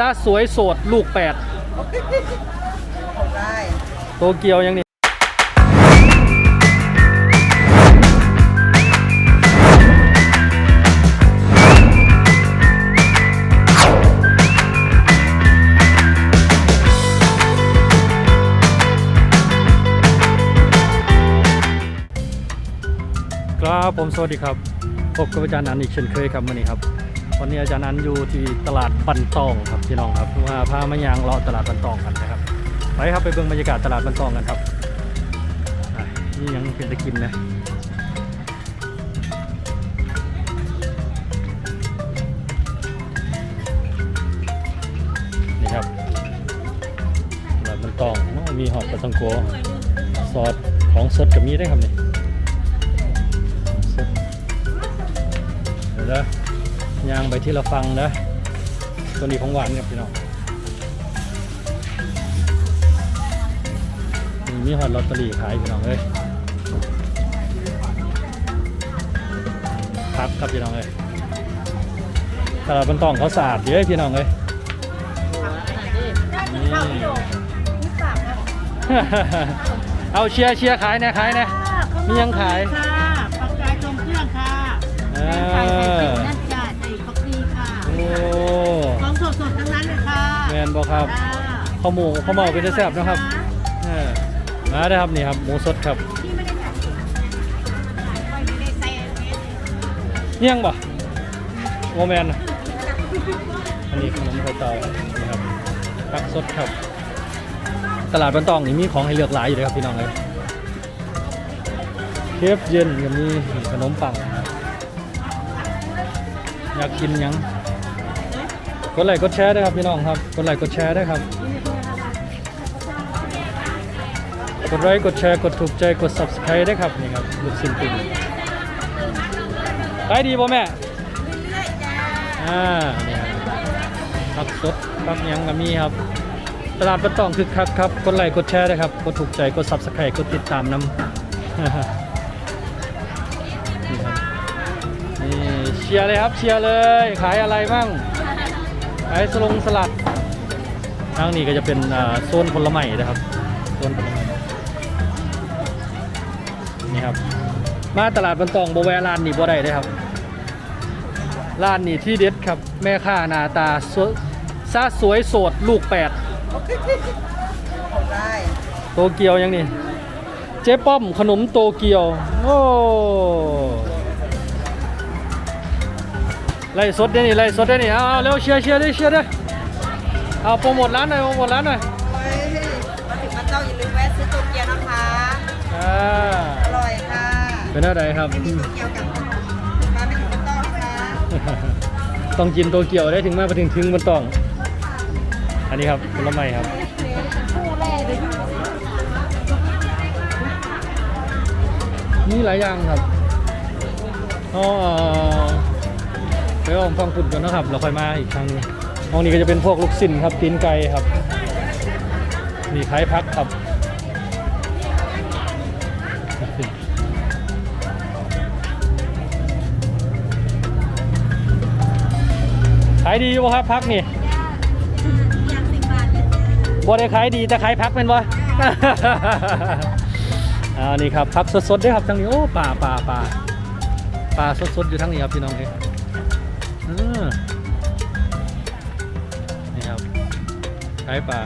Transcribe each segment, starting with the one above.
ซะสวยโสดลูกแปดได้โตเกียวยังนี่ครับผมสวัสดีครับพบกับอาจารย์นันอีกเช่นเคยครับวันนี้ครับ วันนี้อาจารย์นันอยู่ที่ตลาดบันตองครับพี่น้องครับว่าพามายางเลาะตลาดบันตองกันนะครับไปครับไปเบิ่งบรรยากาศตลาดบันตองกันครับนี่ยังเป็นตะกินนะนี่ครับตลาดบันตองมีหอดปลาทังโกซอสของสดกับมีได้ครับนี่สดเดี๋ยวนะ ย่างไปที่เราฟังนะตัวนี้ของหวานครับพี่น้องมีฮอตลอตเตอรี่ขายพี่น้องเอ้ยพักครับพี่น้องเอ้ยตลาดบันตองเขาสะอาดเยอะพี่น้องเอ้ยนี่เอาเชียร์เชียร์ขายนะขายนะมียังขาย ข้าวหมูข้าวหมูเป็นแซ่บนะครับเออมาได้ครับนี่ครับหมูสดครับที่ไม่ได้ใส่ไม่ได้ใส่อันนี้เมี่ยงบ่โมแมนนะอันนี้ขนมไข่เต่านี่ครับผักสดครับ ตลาดบันตองนี่มีของให้เลือกหลายอยู่เลยครับพี่น้องเลยเคฟเย็นก็มีขนมปังอยากกินยังกดไลค์กดแชร์ด้วยครับพี่น้องครับกดไลค์กดแชร์ด้วยครับ กดไลค์กดแชร์กดถูกใจกด subscribe ด้วยครับนี่ครับลูกชิ้นปิ้งขายดีป่ะแม่เรื่อยๆจ้าอ่านี่ครับผักสดผักหยังก็มีครับตลาดบันตองคึกคักครับกดไลค์กดแชร์ด้วยครับกดถูกใจกด subscribe กดติดตามนำนี่ครับนี่เชียร์เลยครับเชียร์เลย ขายอะไรบ้างขายสลงสลัดทางนี้ก็จะเป็นอ่าโซนผลไม้นะครับโซนผลไม้ นี่ครับ มาตลาดบันตองบแวะร้านนี่บ่ได้เลยครับร้านนี้ที่เด็ดครับ แม่ค้าหน้าตาสวยซาสวยโสดลูกแปดได้โตเกียวยังนี่ เจ๊ป้อมขนมโตเกียว โอ้ไล่สดได้นี่ไล่สดได้นี่เอาเอาเร็วเชียร์เชียร์ได้เชียร์ได้เอาโปรโมทร้านหน่อยโปรโมทร้านหน่อยเฮ้ยมาถึงมาเจ้าอย่าลืมแวะซื้อโตเกียวนะคะอ่าอร่อยค่ะ เป็นอะไรครับไม่มีโตเกียวกับมาไม่ถึงมาต้องค่ะต้องกินโตเกียวได้ถึงมาไปถึงถึงมันต้อง อันนี้ครับผลไม้ครับ คู่แรกเลยมีหลายอย่างครับอ๋อเดี๋ยวผมฟังฝุ่นก่อนนะครับ เราค่อยมาอีกครั้งหนึงห้องนี้ก็จะเป็นพวกลูกสิ้นครับตีนไก่ครับ มีไข่พักครับายดีอยู่บ่ครับพักนี่อย่างสิบบาทเลยบ่ได้ขายดีแต่ขายพักเป็นบ่อ่านี่ครับพักสดๆด้วยครับทางนี้โอ้ป่าป่าป่าป่าสดๆอยู่ทางนี้ครับพี่น้องเอ้ยเออนี่ครับขายป่า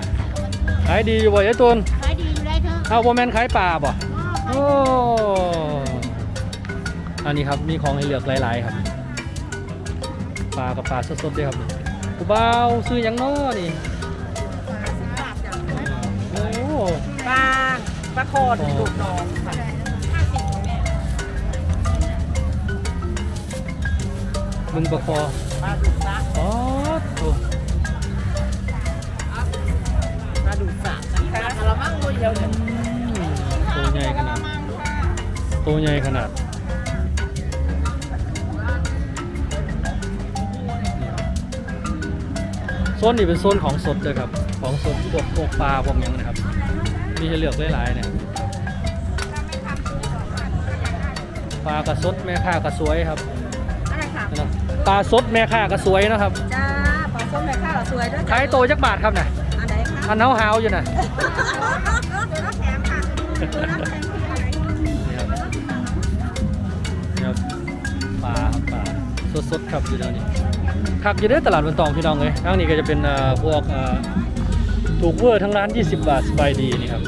ขายดีอยู่บ่ยายตูนขายดีอยู่ได้เถอะเอาบ่แม่นขายป่าบ่โอ้อันนี้ครับมีของให้เลือกหลาย ๆ ครับ ปลากับปลาสดๆด้วยครับกูบ่าวซื้อหยังน้อนี่โอ้ปลาปลาโคนลูกน้องค่ะมึงประคอปลาดุกซักอ๋อโอ้ปลาดุกซักนะคะกระมังตัวเดียวเนี่ยตัวใหญ่ขนาดตัวใหญ่ขนาด นนี้เป็นโซนของสดเลยครับ ของสดพวกพวกปลาพวกหยังนะครับ มีให้เลือกหลายๆเนี่ยปลากระสดแม่ค้ากระสวยครับอะไรค่ะนะปลาสดแม่ค้ากระสวยนะครับจ้าปลาสส้มแม่ข้าวสวยด้วยขายโตจักบาทครับน่ะอันไหนคะอันเฮาหาวๆอยู่น่ะแถมค่ะรับแถมที่ไหนนี่ครับนี่ครับปลาครับปลาสดๆครับอยู่แถวนี้ ครับอยู่ในตลาดบนตองพี่น้องเลยทางนี้ก็จะเป็นพวกถูกเวอร์ทั้งร้าน 20 บาทสบายดีนี่ครับ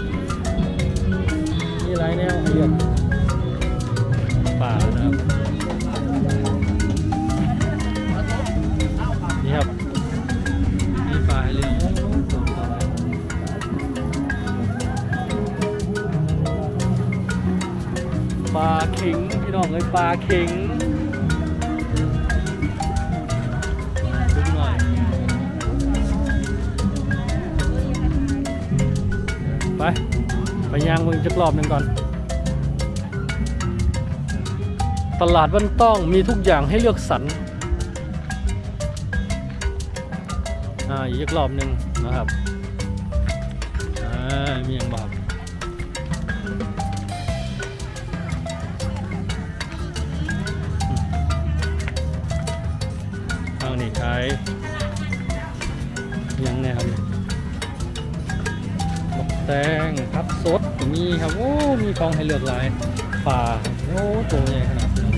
มีหลายแนวให้เลือกปลานะครับนี่ครับมีปลาให้เลือกปลาเข็งพี่น้องเอ้ยปลาเข็ง ไป ไปยางมึงจักรอบหนึ่งก่อน ตลาดบ้านต้องมีทุกอย่างให้เลือกสรรอ่าอีกรอบหนึ่งนะครับอ่ามีอย่างบอกทางนี้ขายยังไงครับ แตงครับสดมีครับโอ้มีของให้เลือกหลายปลาโอ้ตัวใหญ่ขนาดนี้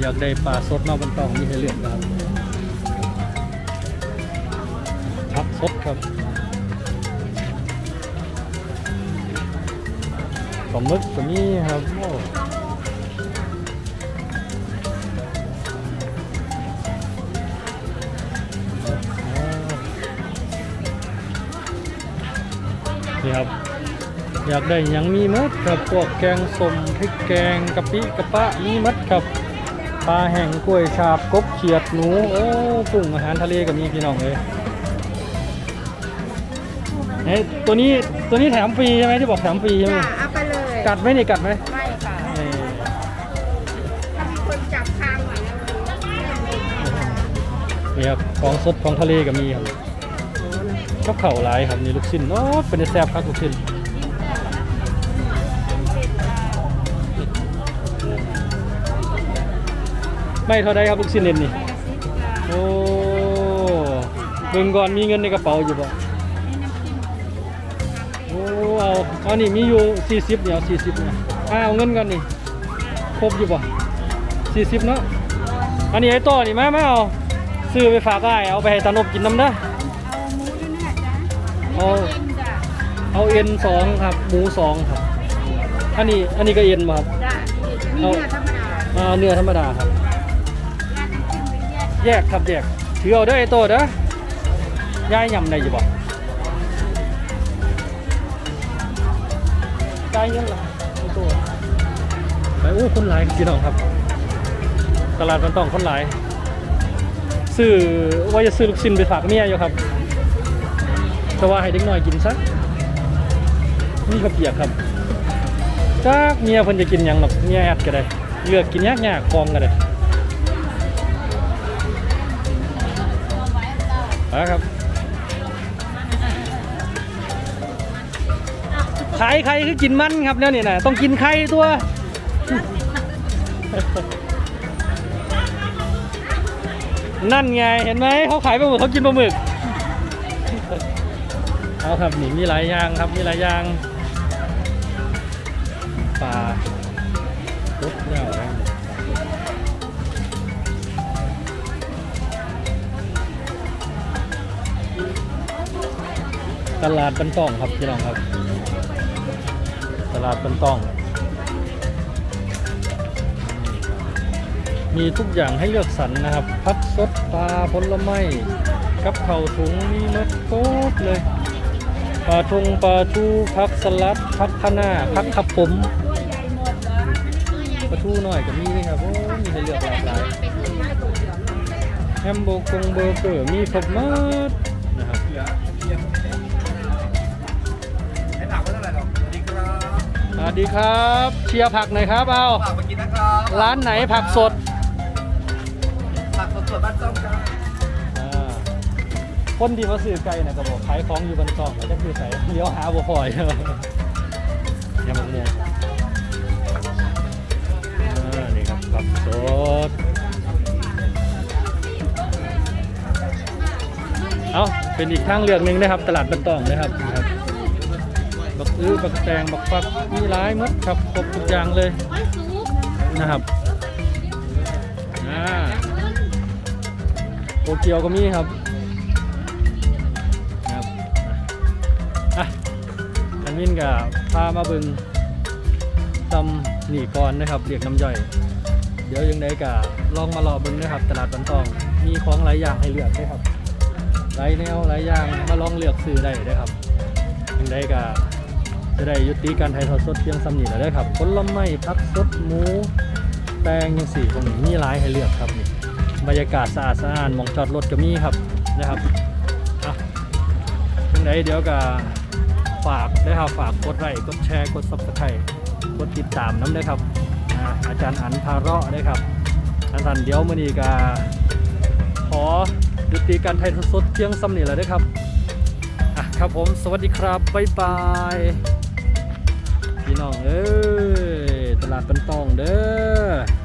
อยากได้ปลาสดนอกบนตองมีให้เลือกครับพักสดครับปลาหมึกตัวนี้ครับ นี่ครับ อยากได้หยังมีหมดครับพวกแกงส้มพริกแกงกะปิกะปะมีหมดครับปลาแห้งกล้วยฉาบกบเขียดหนูโอ้กุ้งอาหารทะเลก็มีพี่น้องเลยเฮ้ยตัวนี้ตัวนี้แถมฟรีใช่ไหมที่บอกแถมฟรีใช่ไหมจ้าเอาไปเลยกัดไหมนี่กัดไหมไม่ค่ะเอ่อถ้ามีคนจับคางหน่อยแล้วนี่ครับของสดของทะเลก็มีครับ ชอบเข่าหลายครับนี่ลูกชิ้นโอ้เป็นแซ่บครับลูกชิ้นไม่เท่าไดครับลูกชิ้นเด่นนี่โอ้เบิ่งก่อนมีเงินในกระเป๋าอยู่บ่โอ้เอาเอานี่มีอยู่40เนี่ยเอา40เนี่ยอ่าเอาเงินก่อนนี่ครบอยู่บ่40เนาะอันนี้ไอ้ต่อนี่มาไม่เอาซื้อไปฝากได้เอาไปให้ตานบกินน้ำเด้อ เอาหมูด้วยนะจ๊ะเอาเอ็นจ้ะเอาเอ็นสองครับหมูสองครับ อันนี้อันนี้ก็เอ็นมาครับจ้ะมีเนื้อธรรมดาอ่าเนื้อธรรมดาครับ แยกครับแยกถือเอาเด้อไอ้โตเด้อย่ายยำได้อยู่บ่จ่ายเงินละไอ้โตไปโอ้คนหลายครับพี่น้องครับ ตลาดมันต้องคนหลายซื้อว่าจะซื้อลูกชิ้นไปฝากเมียอยู่ครับ แต่ว่าให้เด็กน้อยกินซะนี่ข้าวเปียกครับจ้ากเมียเพิ่นจะกินยังหรอกเมียแอดก็ได้เลือกกินยากยากๆกองก็ได้เอาละครับขายใครคือกินมันครับเนี่ยนี่นะต้องกินไข่ตัวนั่นไงเห็นไหมเขาขายปลาหมึกเขากินปลาหมึก เอาครับนี่มีหลายอย่างครับมีหลายอย่างปลาลุกแล้วนะตลาดบันต้องครับพี่น้องครับ ตลาดบันต้อง มีทุกอย่างให้เลือกสรรนะครับ พักสดปลาผลไม้กับเข่าถุงมีมดโคตรเลย ปลาทงปลาทูพักสลัดพักคะน้าพักขับผมตัวหญ่หมดเหรออันนี้ตัวใหญ่ปลาทูหน่อยก็มีเลยครับโอ้มีให้เลือกหลากหลายแฮมโบกงเบอร์เกอร์มีครบมดนะครับให้ถามว่าเท่าไรหรอกสวัสดีครับสวัสดีครับ เชียร์ผักหน่อยครับเอาฝากมากินนะครับร้านไหนผักสด คนที่มาซื้อไก่นะก็บอกขายของอยู่บนกองแล้วก็คือใส่เลี้ยวหาบ่พอยเนี่ยมันเนี่ยนี่ครับผับสดเอาเป็นอีกทางเลือกหนึ่งนะครับ ตลาดบนตองนะครับบักอื้อบักแตงบักฟักมีหลายมดครับครบทุกอย่างเลยนะครับอ่าโอเกียวก็มีครับ มินกับพามาบึงตำหนีก่อนนะครับเรียกน้ำย่อย เดี๋ยวยังไงกะลองมารอบึงนะครับ ตลาดบันตองมีของหลายอย่างให้เลือกด้วยครับหลายแนวหลายอย่างมาลองเลือกซื้อได้เด้อครับยังไงกะจะได้ยุติการถ่ายทอดสดเพียงสำนีแล้วเด้ครับผลไม้ผักสดหมู แตงยังสี่ตรงนี้มีหลายให้เลือกครับนี่บรรยากาศสะอาดสะอ้านมองจอดรถก็มีครับนะครับอะยังไงเดี๋ยวกะ ฝากได้ครับฝากกดไลค์กดแชร์กด subscribe กดติดตามน้ำด้ครับอาอาจารย์อันพาเราะด้ครับอันทันเดี๋ยวมื้อนี้กาขอยุติการถ่ายทอดสดเพียงสำนีแล้วเด้ครับอะครับผมสวัสดีครับบ๊ายบายพี่น้องเอ้ยตลาดเป็นตองเด้อ